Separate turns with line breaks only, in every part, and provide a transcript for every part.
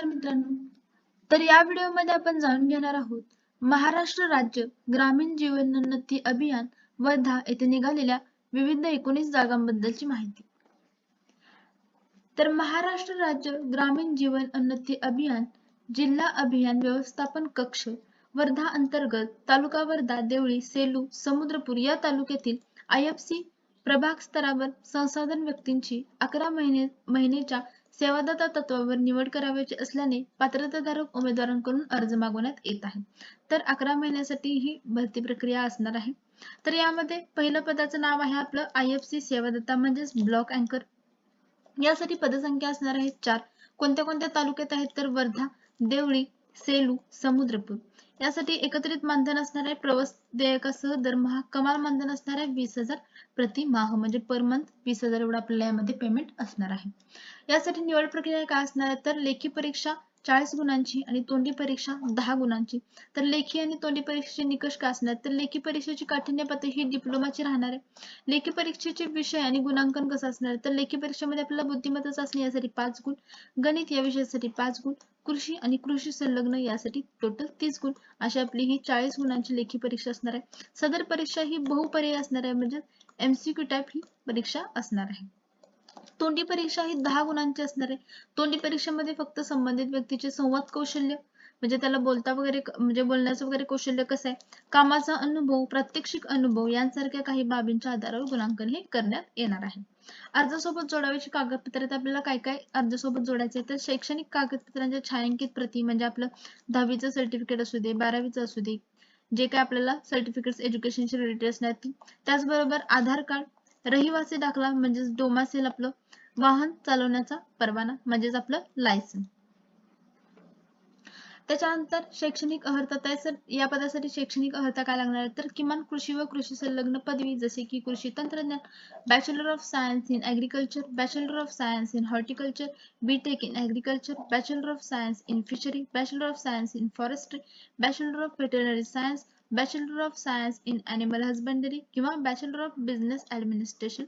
नमस्कार मित्रांनो. तर या व्हिडिओमध्ये आपण जाणून घेणार आहोत महाराष्ट्र राज्य ग्रामीण जीवनोन्नती अभियान वर्धा येथे निघालेल्या विविध एकोणीस जागांबद्दलची माहिती. तर महाराष्ट्र राज्य ग्रामीण जीवन उन्नती अभियान जिल्हा अभियान व्यवस्थापन कक्ष वर्धा अंतर्गत तालुका वर्धा देवळी सेलू समुद्रपूर या तालुक्यातील आयएफसी प्रभाग स्तरावर संसाधन व्यक्तींची अकरा महिने महिनेच्या सेवादाता तत्वावर निवड करावयाची असल्याने पात्रताधारक उमेदवारांकडून अर्ज मागवण्यात येत आहे. तर अकरा महिन्यासाठी ही भरती प्रक्रिया असणार आहे. तर यामध्ये पहिलं पदाचं नाव आहे आपलं आय एफ सी सेवादाता म्हणजेच ब्लॉक अँकर. यासाठी पदसंख्या असणार आहे चार. कोणत्या कोणत्या तालुक्यात आहेत? तर वर्धा देवळी सेलू समुद्रपूर. यासाठी एकत्रित मानधन असणार आहे प्रवास देयकासह दरमहा कमाल मानधन असणार आहे वीस हजार प्रति माह म्हणजे पर मंथ वीस हजार एवढं आपल्याला यामध्ये पेमेंट असणार आहे. यासाठी निवड प्रक्रिया काय असणार आहे? तर लेखी परीक्षा चाळीस गुणांची आणि तोंडी परीक्षा दहा गुणांची. तर लेखी आणि तोंडी परीक्षेचे निकष काय असणार? तर लेखी परीक्षेची काठिण्य पातळी ही डिप्लोमाची राहणार आहे. लेखी परीक्षेचे विषय आणि गुणांकन कसं असणार? तर लेखी परीक्षेमध्ये आपल्याला बुद्धिमत्ता चाचणी यासाठी पाच गुण गणित या विषयासाठी पाच गुण कृषी आणि कृषी संलग्न यासाठी टोटल तीस गुण. अशी आपली ही चाळीस गुणांची लेखी परीक्षा असणार आहे. सदर परीक्षा ही बहुपर्यायी असणार आहे म्हणजे एमसीक्यू टाईप ही परीक्षा असणार आहे. तोंडी परीक्षा ही दहा गुणांची असणार आहे. तोंडी परीक्षेमध्ये फक्त संबंधित व्यक्तीचे संवाद कौशल्य म्हणजे त्याला बोलता वगैरे म्हणजे बोलण्याचं वगैरे कौशल्य कसं आहे? कामाचा अनुभव प्रात्यक्षिक अनुभव यांसारख्या काही बाबींच्या आधारावर गुणांकन हे करण्यात येणार आहे. अर्जासोबत जोडावीची कागदपत्रे आपल्याला काय काय अर्जासोबत जोडायचे तर शैक्षणिक कागदपत्रांच्या छायांकित प्रती म्हणजे आपलं दहावीचं सर्टिफिकेट असू दे बारावीचं असू दे जे काय आपल्याला सर्टिफिकेट एज्युकेशनचे रिलेटेड असणार त्याचबरोबर आधार कार्ड रहिवासी दाखला म्हणजेच डोमासेल आपलं वाहन चालवण्याचा परवाना म्हणजेच आपलं लायसन त्याच्यानंतर शैक्षणिक अर्हता सर या पदासाठी शैक्षणिक अर्हता काय लागणार आहे? तर किमान कृषी व कृषी संलग्न पदवी जसे की कृषी तंत्रज्ञान bachelor of science in agriculture bachelor of science in horticulture BTech in agriculture bachelor of science in fishery bachelor of science in forestry bachelor of veterinary science bachelor of science in animal husbandry किंवा bachelor of business administration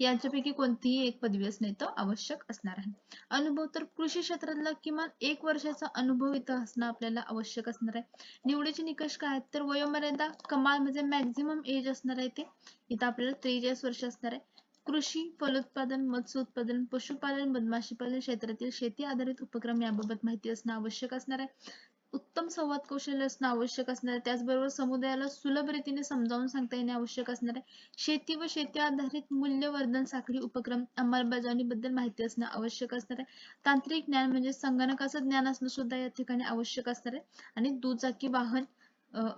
यांच्यापैकी कोणतीही एक पदवी असणे तर आवश्यक असणार आहे. अनुभव तर कृषी क्षेत्रातला किमान एक वर्षाचा अनुभव इथं असणं आपल्याला आवश्यक असणार आहे. निवडीचे निकष काय आहेत? तर वयोमर्यादा कमाल म्हणजे मॅक्झिमम एज असणार आहे ते. इथं आपल्याला त्रेचाळीस वर्ष असणार आहे. कृषी फलोत्पादन मत्स्य उत्पादन पशुपालन मधमाशी पालन क्षेत्रातील शेती आधारित उपक्रम याबाबत माहिती असणं आवश्यक असणार आहे. उत्तम संवाद कौशल्य असणं आवश्यक असणार आहे त्याचबरोबर समुदायाला सुलभ रीतीने समजावून सांगता येणे आवश्यक असणार आहे. शेती व शेती आधारित मूल्यवर्धन साखळी उपक्रम अंमलबजावणीबद्दल माहिती असणं आवश्यक असणार आहे. तांत्रिक ज्ञान म्हणजे संगणकाचं ज्ञान असणं सुद्धा या ठिकाणी आवश्यक असणार आहे. आणि दुचाकी वाहन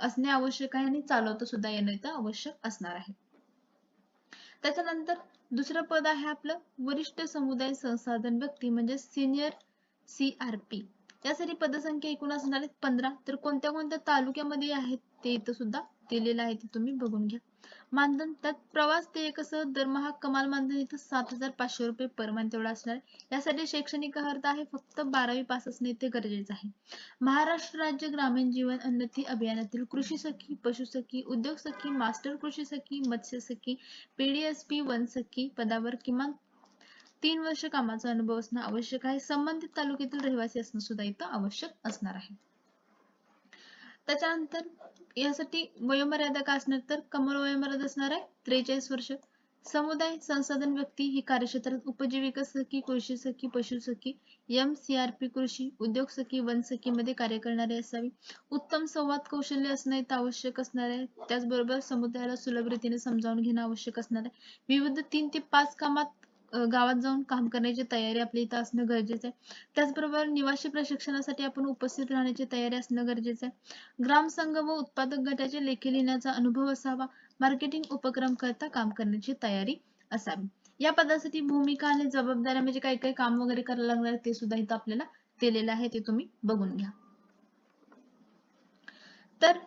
असणे आवश्यक आहे आणि चालवता सुद्धा येणं इथं आवश्यक असणार आहे. त्याच्यानंतर दुसरं पद आहे आपलं वरिष्ठ समुदाय संसाधन व्यक्ती म्हणजे सिनियर सीआरपी यासाठी पदसंख्या एकूण असणार आहेत पंधरा. तर कोणत्या कोणत्या तालुक्यामध्ये आहेत ते इथं सुद्धा दिलेलं आहे ते तुम्ही बघून घ्या. मानधन त्यात प्रवास ते कसं दरमहा कमाल मानधन इथं सात हजार पाचशे रुपये पर मंथ एवढं असणार यासाठी शैक्षणिक अर्थ आहे फक्त बारावी पास असणे ते गरजेचं आहे. महाराष्ट्र राज्य ग्रामीण जीवन उन्नती अभियानातील कृषी सखी पशु सखी उद्योग सखी मास्टर कृषी सखी मत्स्य सखी पीडीएसपी वन सखी पदावर किमान तीन वर्ष कामाचा अनुभव असणं आवश्यक आहे. संबंधित तालुक्यातील रहिवासी असणं सुद्धा इथं आवश्यक असणार आहे. त्याच्यानंतर यासाठी वयोमर्यादा का असणार तर कमाल वयोमर्यादा असणार आहे त्रेचाळीस वर्ष. समुदाय संसाधन व्यक्ती ही कार्यक्षेत्रात उपजीविका सखी कृषी सखी पशु सखी एम सी आर पी कृषी उद्योग सखी वन सखी मध्ये कार्य करणारे असावी. उत्तम संवाद कौशल्य असणं इथं आवश्यक असणार आहे. त्याचबरोबर समुदायाला सुलभ रीतीने समजावून घेणं आवश्यक असणार आहे. विविध तीन ते पाच कामात गावात जाऊन काम करण्याची तयारी आपल्या इथं असणं गरजेचं आहे. त्याचबरोबर निवासी प्रशिक्षणासाठी आपण उपस्थित राहण्याची तयारी असणं गरजेचं आहे. ग्रामसंघ व उत्पादक गटाचे लेखी लिहिण्याचा अनुभव असावा मार्केटिंग उपक्रम करता काम करण्याची तयारी असावी. या पदासाठी भूमिका आणि जबाबदाऱ्या म्हणजे काही काही काम वगैरे करायला लागणार ते सुद्धा इथं आपल्याला दिलेलं आहे ते तुम्ही बघून घ्या. तर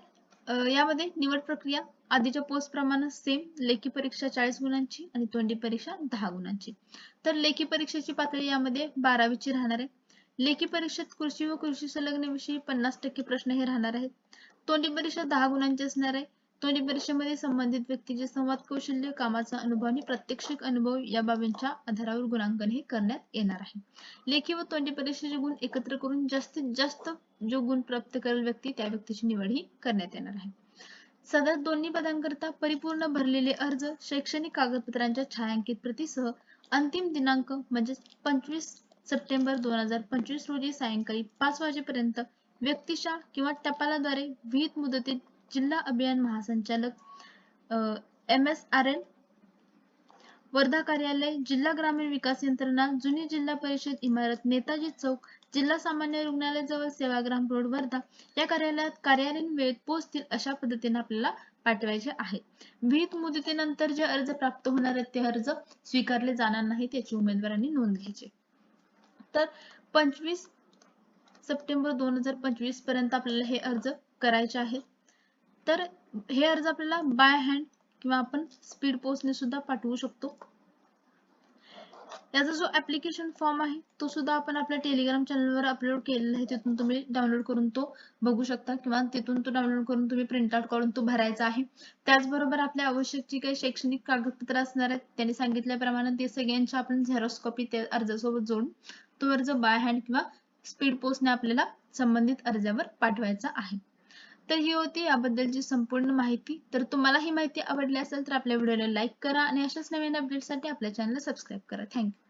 यामध्ये निवड प्रक्रिया आधीच्या पोस्ट प्रमाणे सेम लेखी परीक्षा चाळीस गुणांची आणि तोंडी परीक्षा दहा गुणांची. तर लेखी परीक्षेची पातळी यामध्ये बारावीची राहणार आहे. लेखी परीक्षेत कृषी व कृषी संलग्न विषयी पन्नास टक्के प्रश्न हे राहणार आहेत. तोंडी परीक्षा दहा गुणांची असणार आहे. तोंडी परीक्षेमध्ये संबंधित व्यक्तीचे संवाद कौशल्य कामाचा अनुभव आणि प्रात्यक्षिक अनुभव या बाबींच्या आधारावर गुणांकन हे करण्यात येणार आहे. लेखी व तोंडी परीक्षेचे गुण एकत्र करून जास्तीत जास्त जो गुण प्राप्त करेल व्यक्ती त्या व्यक्तीची निवड ही करण्यात येणार आहे. सदर दोन्ही पदांकरता परिपूर्ण भरलेले अर्ज शैक्षणिक कागदपत्रांच्या छायांकित प्रतीसह अंतिम दिनांक म्हणजे पंचवीस सप्टेंबर दोन हजार पंचवीस रोजी सायंकाळी पाच वाजेपर्यंत व्यक्तिशा किंवा टपालाद्वारे विहित मुदतीत जिल्हा अभियान महासंचालक M S R L Wardha कार्यालय जिल्हा ग्रामीण विकास यंत्रणा जुनी जिल्हा परिषद इमारत नेताजी चौक जिल्हा सामान्य रुग्णालय जवळ सेवाग्राम रोड वर्धा या कार्यालयात कार्यालयीन वेळेत पोहोचतील अशा पद्धतीने आपल्याला पाठवायचे आहे. विहित मुदतीनंतर जे अर्ज प्राप्त होणार आहेत ते अर्ज स्वीकारले जाणार नाहीत याची उमेदवारांनी नोंद घ्यायची तर पंचवीस सप्टेंबर दोन हजार पंचवीसपर्यंत आपल्याला हे अर्ज करायचे आहेत. तर हे अर्ज आपल्याला बाय हँड किंवा आपण स्पीड पोस्टने सुद्धा पाठवू शकतो. याचा जो ऍप्लिकेशन फॉर्म आहे तो सुद्धा आपण आपल्या टेलिग्राम चॅनलवर अपलोड केलेला आहे. तिथून तुम्ही डाउनलोड करून तो बघू शकता किंवा तिथून तो डाउनलोड करून तुम्ही प्रिंट आउट काढून तो भरायचा आहे. त्याचबरोबर आपल्या आवश्यक जी काही शैक्षणिक कागदपत्र असणार आहेत त्यांनी सांगितल्याप्रमाणे ते सगळ्यांची आपण झेरॉक्स कॉपी त्या अर्जासोबत जोडून तो अर्ज बाय हँड किंवा स्पीड पोस्टने आपल्याला संबंधित अर्जावर पाठवायचा आहे. तर ही होती याबद्दलची संपूर्ण माहिती. तर तुम्हाला ही माहिती आवडली असेल तर आपल्या व्हिडिओला लाईक करा आणि अशाच नवीन अपडेटसाठी आपल्या चॅनलला सबस्क्राईब करा. थँक्यू